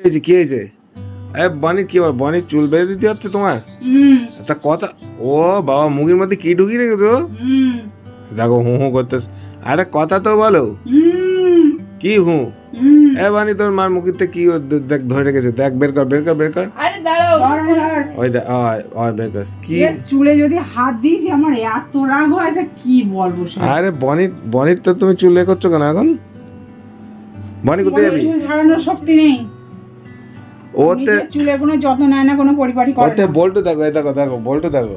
হয়েছে? কি হয়েছে? এ বনি কি বল বনি চুল বেঁধে দিতে হচ্ছে তোমার? হুম। তা কথা ও বাবা মুখের মধ্যে কি ঢুকিয়ে রেখেছো? হুম। দেখো হু হু করতে আরে কথা তো বলো। কি হু? এ বানি তোর মার মুখের থেকে কি দেখ ধরে রেখেছে? দেখ বের কর বের কর বের কর। আরে দাঁড়াও। ওই দেখ ওই বের কর। কি? চুলে যদি হাত দিয়েছি আমার এত রাগ হয় তা কি বলব আরে বনির বনির তো তুমি চুল এ করছ কেন এখন? বনি কোথায় যাবি? চুল ছাড়ানোর শক্তি নেই। ওতে চুলের কোনো যত্ন নেয় না কোনো পরিপাটি করে ওতে বল্টু দেখো এই দেখো দেখো বল্টু দেখো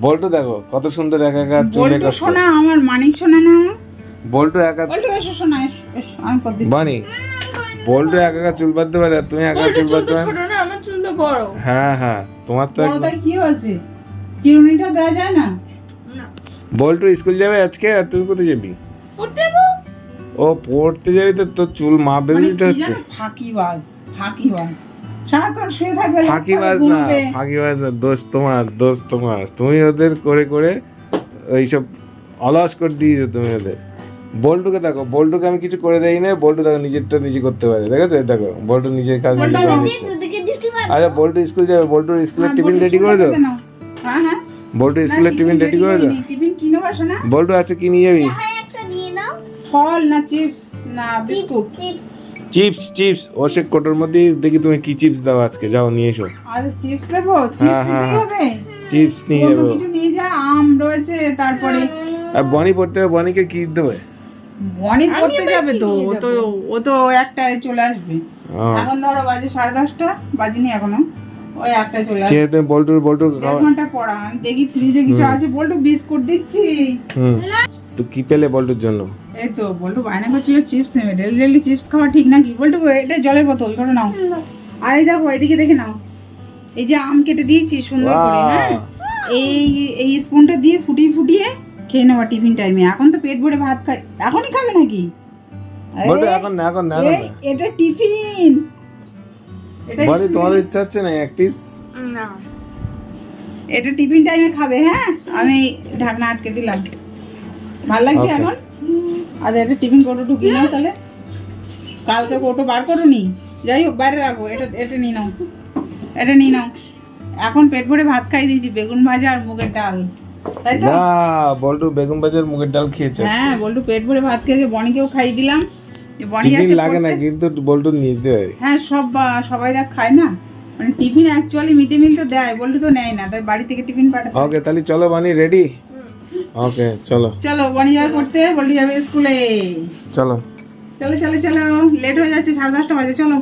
বল্টু দেখো কত সুন্দর একা একা চুল করছে শোনা আমার মানিক শোনা না বল্টু একা বল্টু এসো শোনা এসো আমি কর দিচ্ছি। বানি বল্টু একা একা চুল বাঁধতে পারে আর তুমি একা চুল বাঁধতে পারো। ছোট না আমার চুল তো বড়। হ্যাঁ হ্যাঁ তোমার তো একদম- বড়টাই কি হয়েছে? চিরুনিটা দেওয়া যায় না? না। বল্টু স্কুল যাবে আজকে আর তুই কোথায় যাবি? পড়তে যাব? ও পড়তে যাবি তো তোর চুল মা বেঁধে দিতে হচ্ছে ফাঁকিবাজ ফাঁকিবাজ। সারাক্ষণ শুয়ে থাকবে ফাঁকিবাজ না। ফাঁকিবাজ না দোষ তোমার দোষ তোমার। তুমি ওদের করে করে ওইসব অলস করে দিয়েছ তুমি ওদের। বল্টুকে দেখো বল্টুকে আমি কিছু করে দেই না বল্টু দেখো নিজেরটা নিজে করতে পারে দেখেছ? এই দেখো বল্টু নিজের কাজ নিজে করে নিচ্ছে। দুদিকে দৃষ্টি মার আচ্ছা বল্টু স্কুল যাবে বল্টুর স্কুলের হ্যাঁ, টিফিন রেডি করে দাও। হ্যাঁ হ্যাঁ। বল্টু স্কুলের টিফিন রেডি করে দাও বল্টু আছে কি নিয়ে যাবি হ্যাঁ একটা দিয়ে দাও ফল না চিপস না বিস্কুট? চিপস। Chips chips. ও কোটোর মধ্যে দেখি তুমি কি চিপস দাও আজকে। যাও নিয়ে এসো। আর চিপস দেবো? চিপস হ্যাঁ, হ্যাঁ, হ্যাঁ। হবে চিপস নিয়ে যাব। কিছু নিয়ে যা আম রয়েছে তারপরে আর বনি পড়তে হবে বনিকে কি দেবে? বনি পড়তে যাবে তো ও তো ও তো একটায় চলে আসবে। এখন ধরো বাজে সাড়ে দশটা বাজিনি এখনও ওই একটায় চলে আসবে। তুমি বল্টুর বল্টু খাওয়া ঘণ্টা পড়া আমি দেখি ফ্রিজে কিছু আছে বলটু বিস্কুট দিচ্ছি। তো কি পেলে বল্টুর জন্য? এই তো বলটু বায়না করছিল চিপস নেবে ডেলি ডেলি চিপস খাওয়া ঠিক নাকি বলটু এটা জলের বোতল ধরে নাও। আর এই দেখো এদিকে দেখে নাও। এই যে আম কেটে দিয়েছি সুন্দর করে হ্যাঁ? এই এই স্পুনটা দিয়ে ফুটিয়ে ফুটিয়ে খেয়ে নেওয়া টিফিন টাইমে এখন তো পেট ভরে ভাত খাই এখনই খাবে নাকি? এখন না এখন না এটা টিফিন এটা বলি তোমার ইচ্ছা হচ্ছে না এক পিস না। এটা টিফিন টাইমে খাবে হ্যাঁ? আমি ঢাকনা আটকে দিলাম। ভালো লাগছে এখন? আচ্ছা এটা টিফিন কোটো ঢুকিয়ে নাও তাহলে। কালকে কোটো বার করো নি। যাই হোক বাইরে রাখো। এটা এটা নিয়ে নাও। এটা নিয়ে নাও। এখন পেট ভরে ভাত খাই দিয়েছি বেগুন ভাজা আর মুগের ডাল। তাই তো? না বল্টু বেগুন বাজার মুগের ডাল খেয়েছে হ্যাঁ বলটু পেট ভরে ভাত খেয়েছে বনিকেও খাই দিলাম। বনি টিফিন যাচ্ছে লাগে না কিন্তু বল্টু নিতে হয়। হ্যাঁ সব সবাইরা খায় না। মানে tiffin actually mid day meal তো দেয় বলটু তো নেয় না। তাই বাড়ি থেকে টিফিন ওকে তাহলে চলো বানি রেডি ওকে চলো। চলো বনি করতে বলি যাবে স্কুলে। চলো। চলো চলো চলো লেট হয়ে যাচ্ছে সাড়ে দশটা বাজে চলো।